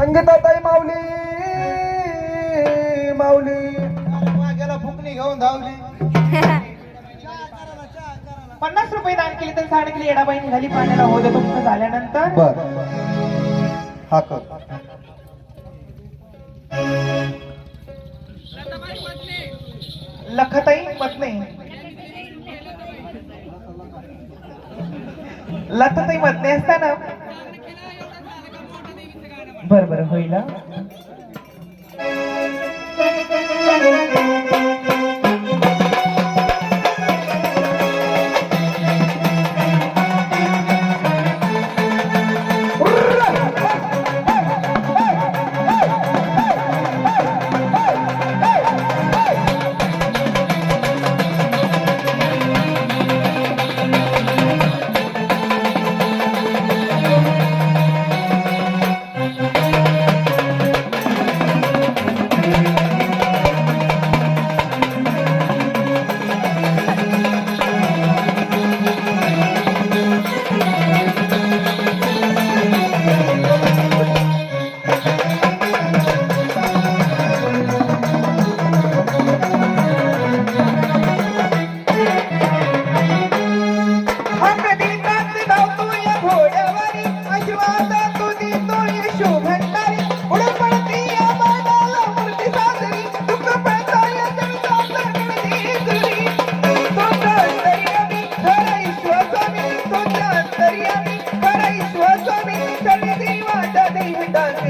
संगीताताई माऊली माऊली. गेला फुकणी घेऊन धावली. पन्नास रुपये दान केली तर साड केली. एडाबाईने झाली पाण्याला होत तुमचं झाल्यानंतर. हा कर. लखताई पत्नी. लखताई मतने असताना बरं बरं होईल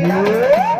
Yeah.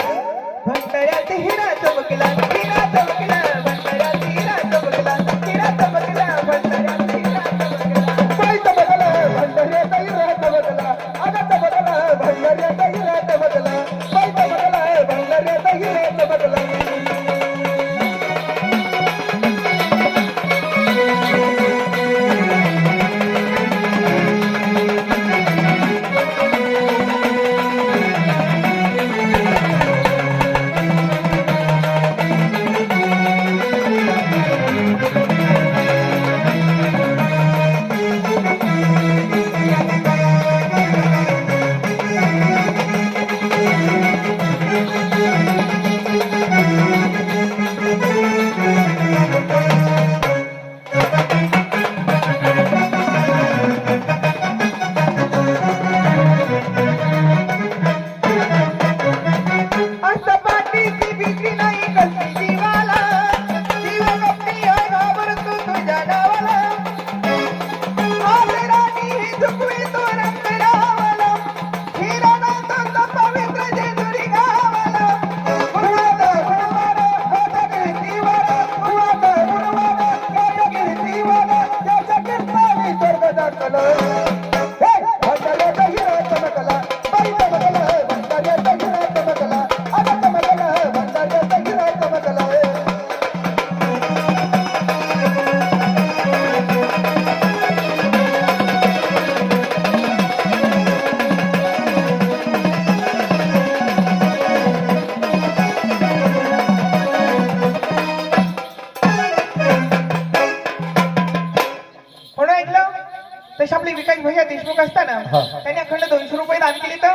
विकास भैया देशमुख असताना त्यांनी अखंड दोनशे रुपये दान केले तर